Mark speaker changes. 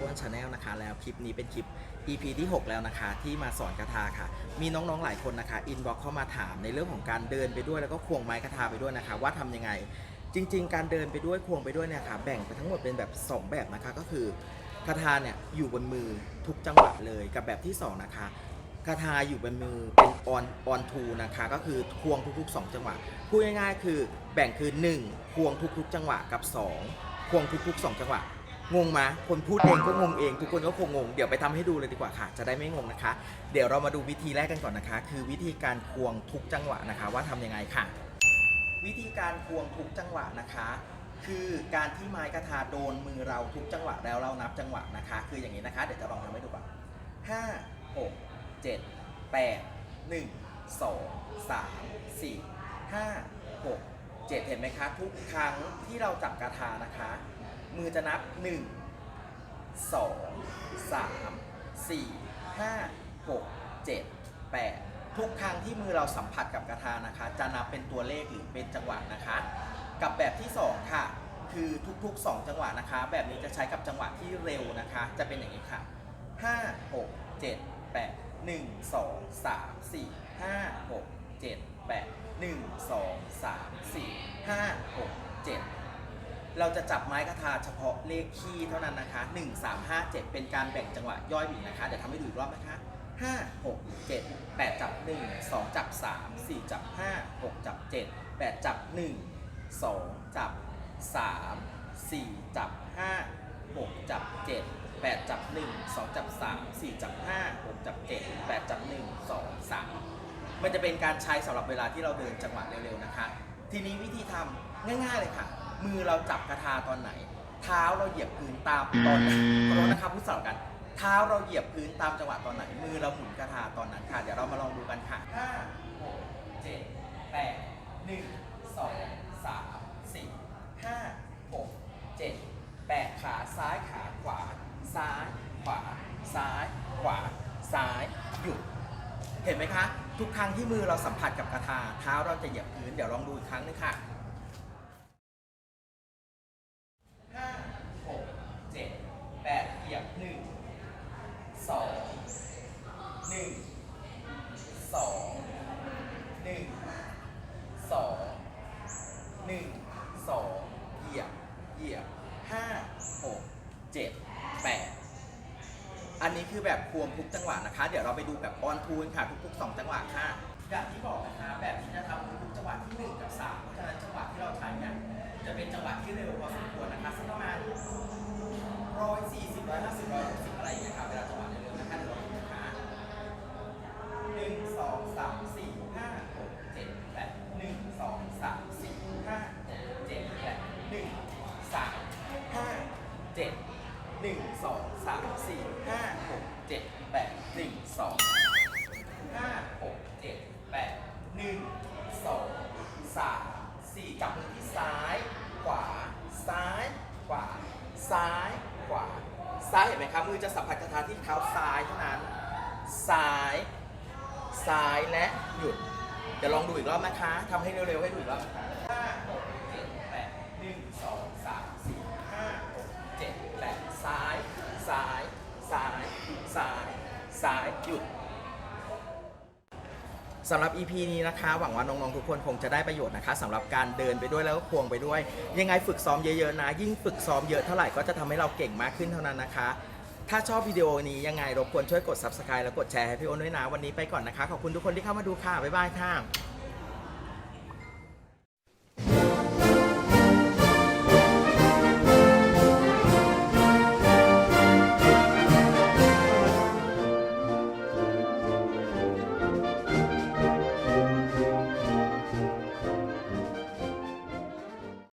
Speaker 1: นี้เป็นคลิป EP ที่ 6 แล้วนะคะ ที่มาสอนคาถาค่ะ มีน้องๆหลายคนนะคะอินบ็อกเข้ามาถามในเรื่องของการเดินไปด้วยแล้วก็ควงไม้คาถาไปด้วยนะคะ ว่าทำยังไง จริง ๆ การเดินไปด้วยควงไปด้วยเนี่ยค่ะแบ่งไปทั้งหมดเป็นแบบ 2 แบบนะคะก็คือคาถาเนี่ยอยู่บนมือทุกจังหวะเลยกับแบบที่ 2 นะคะคาถาอยู่บนมือเป็นออนออนทูนะคะก็คือควงทุกๆ 2 จังหวะพูดง่ายๆ คือแบ่งคือ 1 ควงทุกๆ จังหวะกับ 2 ควงทุกๆ 2 จังหวะ งงไหมคนพูดเองก็งงเอง ทุกคนก็คงงง เดี๋ยวไปทำให้ดูเลยดีกว่าค่ะ จะได้ไม่งงนะคะ เดี๋ยวเรามาดูวิธีแรกกันก่อนนะคะ คือวิธีการควงทุกจังหวะนะคะ ว่าทำยังไงค่ะ วิธีการควงทุกจังหวะนะคะ คือการที่ไม้กระทาโดนมือเราทุกจังหวะแล้วเรานับจังหวะนะคะ คืออย่างนี้นะคะ เดี๋ยวจะลองทำให้ดูก่อนห้าหกเจ็ดแปดหนึ่งสองสามสี่ห้าหกเจ็ดเห็นไหมคะ ทุกครั้งที่เราจับกระทานะคะ มือจะนับ 1 2 3 4 5 6 7 8 ทุกครั้งที่มือเราสัมผัสกับกระทานะคะ จะนับเป็นตัวเลขหรือเป็นจังหวะนะคะ กับแบบที่ 2 ค่ะ คือทุกๆ 2 จังหวะนะคะ แบบนี้จะใช้กับจังหวะที่เร็วนะคะ จะเป็นอย่างนี้ค่ะ 5 6 7 8 1 2 3 4 5 6 7 8 1 2 3 4 5 6 7 เราจะจับไม้คาถาเฉพาะเลขคี่เท่านั้นนะคะ1 3 5 7 เป็นการแบ่งจังหวะย่อยอีกนะคะ เดี๋ยวทำให้ดูอีกรอบนะคะ 5 6 7 8 จับ 1 2 จับ 3 4 จับ 5 6 จับ 7 8 จับ 1 2 จับ 3 4 จับ 5 6 จับ 7 8 จับ 1 2 จับ 3 4 จับ 5 6 จับ 7 8 จับ 1 2 3 มันจะเป็นการใช้สำหรับเวลาที่เราเดินจังหวะเร็วๆนะคะ ทีนี้วิธีทำง่ายๆเลยค่ะ มือเราจับกระทาตอนไหน เท้าเราเหยียบพื้นตามตอนไหนขอโทษนะครับพูดสลับกัน เท้าเราเหยียบพื้นตามจังหวะตอนไหน มือเราหมุนกระทาตอนนั้นค่ะ เดี๋ยวเรามาลองดูกันค่ะห้าหกเจ็ดแปดหนึ่งสองสามสี่ห้าหกเจ็ดแปดขาซ้ายขาขวา ซ้ายขวา ซ้ายขวา ซ้ายหยุดเห็นไหมคะ ทุกครั้งที่มือเราสัมผัสกับกระทาเท้าเราจะเหยียบพื้นเดี๋ยวลองดูอีกครั้งหนึงค่ะ ห้าหกเจ็ดแปดเหยียบหนึ่งสองหนึ่งสองหนึ่งสองหนึ่งสองเหยียบเหยียบห้าหกเจ็ดแปดอันนี้ คือแบบควงทุกจังหวะนะคะ เดี๋ยวเราไปดูแบบออนทูนค่ะทุกๆ 2 จังหวะค่ะ คือจะสัมผัสกระทาที่เท้าซ้ายเท่านั้น ซ้าย ซ้ายและหยุด เดี๋ยวลองดูอีกรอบนะคะทำให้เร็วๆให้ดูอีกรอบนะคะห้าหกเจ็ดแปดหนึ่งสองสามสี่ห้าหกเจ็ดแปดซ้าย ซ้าย ซ้าย ซ้าย ซ้ายหยุดสำหรับ EP นี้นะคะ หวังว่าน้องๆทุกคนคงจะได้ประโยชน์นะคะสำหรับการเดินไปด้วยแล้วก็ควงไปด้วย ยังไงฝึกซ้อมเยอะๆนะ ยิ่งฝึกซ้อมเยอะเท่าไหร่ก็จะทำให้เราเก่งมากขึ้นเท่านั้นนะคะ ถ้าชอบวิดีโอนี้ยังไงรบกวนช่วยกด subscribe แล้วกดแชร์ให้พี่โอนด้วยนะวันนี้ไปก่อนนะคะ ขอบคุณทุกคนที่เข้ามาดูค่ะ บ๊ายบายค่ะ